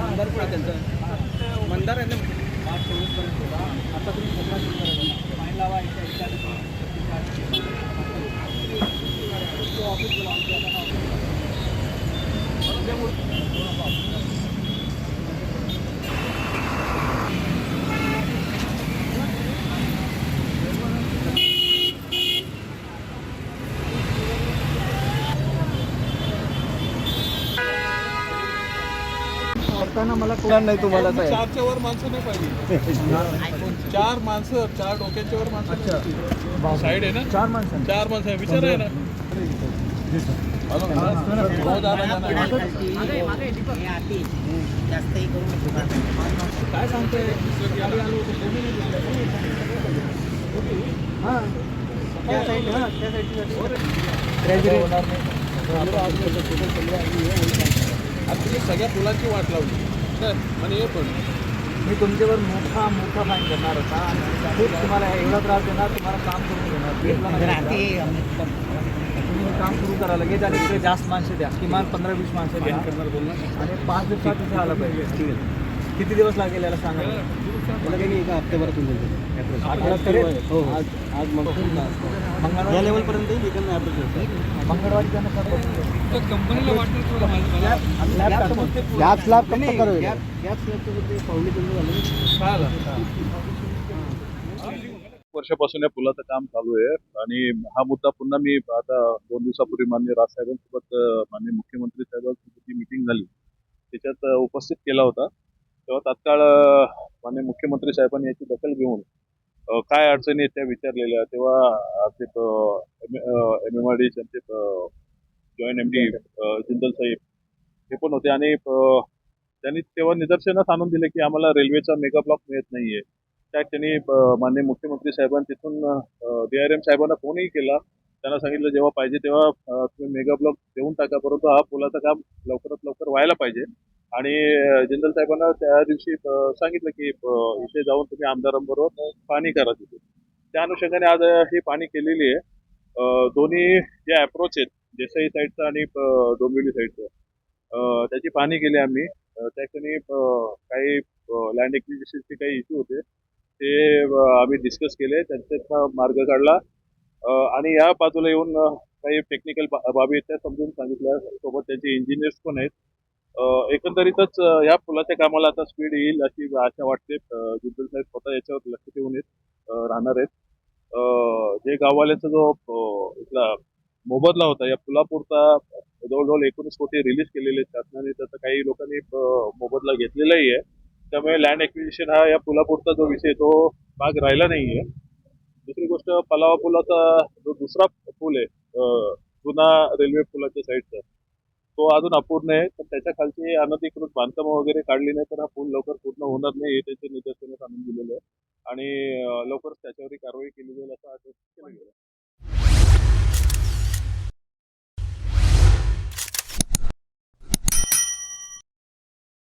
मंदार पुढे त्यांचं मंदार आहे ना मार्च चोवीसपर्यंत आता तुम्ही सतरा फाईन लावा करताना मला कळणार नाही तुम्हाला काय चारच्या वर माणसं नाही पाहिजे चार माणसं चार डोक्याच्या वर माणसं साईड आहे ना? चार माणसं चार माणसं आहे. विचार आहे ना? काय सांगते कोणी नाही दिसलं. हां त्या साईड हां त्या Actually सगळ्या पुलांची वाट लावली. तर आणि हे पण मी तुमच्यावर मोठा मोठा फाईन करणार होता खूप तुम्हाला एवढा त्रास देणार तुम्हाला काम करून देणार. तुम्ही हे काम सुरू करा लगेच आणि इकडे जास्त माणसं द्या. किमान पंधरा वीस माणसं द्या. आणि पाच दिवसात इथे आलं पाहिजे. किती दिवस लागेल याला सांगा? एका हप्त्याभरातून हो. आज आज मंगळवार या लेवलपर्यंत मंगळवारी त्यांना कंपनीला वाटतं गॅप स्लॅब कमी करू गॅप स्लॅब पावली झालं. वर्षापासून या पुलाचं काम चालू आहे आणि हा मुद्दा पुन्हा मी आता दोन दिवसापूर्वी माननीय राजसाहेबांसोबत अं, माननीय मुख्यमंत्री साहेबांसोबत जी मिटिंग झाली. त्याच्यात उपस्थित केला होता. तेव्हा तात्काळ अं, माननीय मुख्यमंत्री साहेबांनी याची दखल घेऊन काय अडचणी आहेत त्या विचारलेल्या तेव्हा ते एम एम आर डी त्यांचे जॉईंट एम डी जिंदल साहेब हे पण होते. आणि त्यांनी तेव्हा निदर्शनास आणून दिले की आम्हाला रेल्वेचा मेगा ब्लॉक मिळत नाहीये. त्या क्षणी माननीय मुख्यमंत्री साहेबांनी तिथून डी आर एम साहेबांना फोनही केला. त्यांना सांगितलं जेव्हा पाहिजे तेव्हा तुम्ही मेगा ब्लॉक देऊन टाका परंतु हा पुलाचं काम लवकरात लवकर व्हायला पाहिजे. आणि जनरल साहेबांना त्या दिवशी सांगितलं की इथे जाऊन तुम्ही आमदारांबरोबर पाणी करा तिथे. त्या अनुषंगाने आज ही पाणी केलेली आहे. दोन्ही जे अप्रोच आहेत देसाई साईडचं आणि डोंबिवली साईडचं त्याची पाणी केली आम्ही. त्या ठिकाणी काही लँड एक्विजिशनचे काही इश्यू होते ते आम्ही डिस्कस केले त्यांचा मार्ग काढला. आणि या बाजूला येऊन काही टेक्निकल बाबी आहेत त्या समजून सांगितल्या. सोबत त्यांचे इंजिनियर्स पण आहेत. एकंदरीतच या पुलाच्या कामाला आता स्पीड येईल अशी आशा वाटते. अं, जिंदल साहेब स्वतः याच्यावर लक्ष ठेवून येत राहणार आहेत. जे गाववाल्याचा जो इथला मोबदला होता या पुलापुरता जवळजवळ एकोणीस कोटी रिलीज केलेले आहेत. शासनाने त्याचा काही लोकांनी मोबदला घेतलेलाही आहे. त्यामुळे लँड एक्विजिशन हा या पुलापुरता जो विषय तो भाग राहिला नाहीये. दुसरी गोष्ट पलावा पुलाचा जो दुसरा पूल आहे जुना रेल्वे पुलाच्या साईडचा तो अजून अपूर्ण आहे. तर त्याच्या खालची अनधिकृत बांधकामं वगैरे काढली नाही तर हा पूल लवकर पूर्ण होणार नाही हे त्याचे निदर्शनास आणून दिलेलं आहे. आणि लवकरच त्याच्यावरही कारवाई केली जाईल असं आश्वासन केलं गेलं